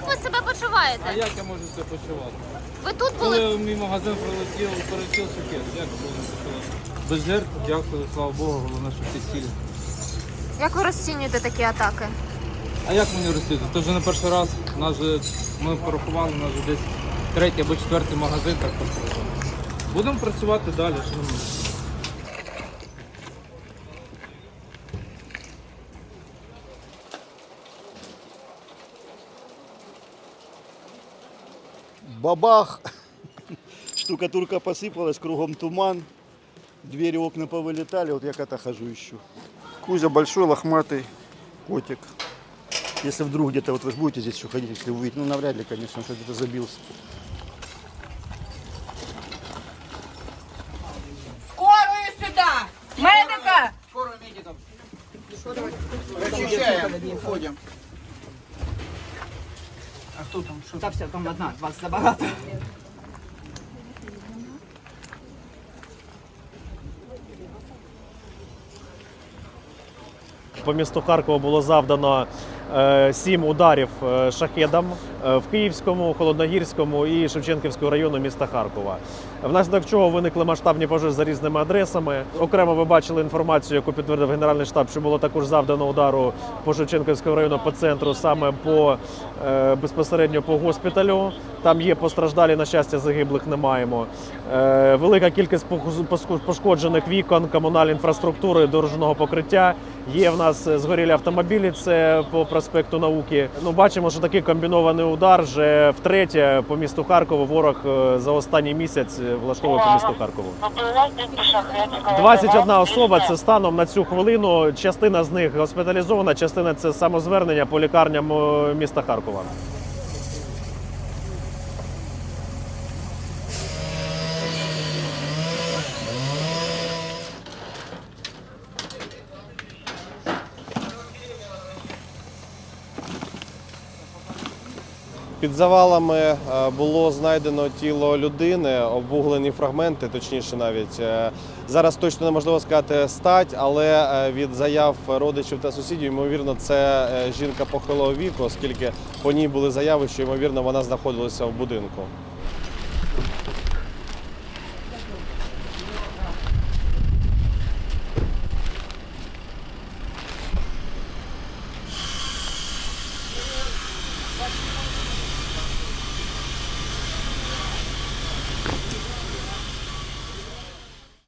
Як ви себе А почуваєте? як я можу це почувати? Ви тут були? Коли мій магазин прилетів, перетів шокет, як можна почувати? Без жертв, дякую, слава Богу, головне, що всі цілі. Як ви розцінюєте такі атаки? А як мені розслідувати? Це вже не перший раз. У нас же, ми порахували, у нас вже десь третій або четвертий магазин так постраждав. Будемо працювати далі, що ми можемо. Бабах! Штукатурка посыпалась, кругом туман. Двери, окна повылетали, вот я кота хожу ищу. Кузя большой, лохматый котик. Если вдруг где-то вот вы будете здесь еще ходить, если увидите, ну навряд ли, конечно, что где-то забился. Скорую сюда! Медика! А хто там? Що? Та все, там одна, вас забагато. По місту Харкова було завдано сім ударів е, шахедом е, в Київському, Холодногірському і Шевченківському району міста Харкова. Внаслідок чого виникли масштабні пожежі за різними адресами. Окремо ви бачили інформацію, яку підтвердив Генеральний штаб, що було також завдано удару по Шевченківському району по центру, саме по е, безпосередньо по госпіталю. Там є постраждалі, на щастя, загиблих не маємо. Е, Велика кількість пошкоджених вікон, комунальної інфраструктури, дорожнього покриття. Є в нас е, згорілі автомобілі, це по проспекту науки. Ну, бачимо, що такий комбінований удар вже втретє по місту Харкову. Ворог е, за останній місяць е, влаштовує по місту Харкову. 21 особа це станом на цю хвилину. Частина з них госпіталізована, частина це самозвернення по лікарням міста Харкова. Під завалами е, було знайдено тіло людини, обвуглені фрагменти, точніше навіть. Е, Зараз точно неможливо сказати стать, але е, від заяв родичів та сусідів, ймовірно, це жінка похилого віку, оскільки по ній були заяви, що ймовірно вона знаходилася в будинку.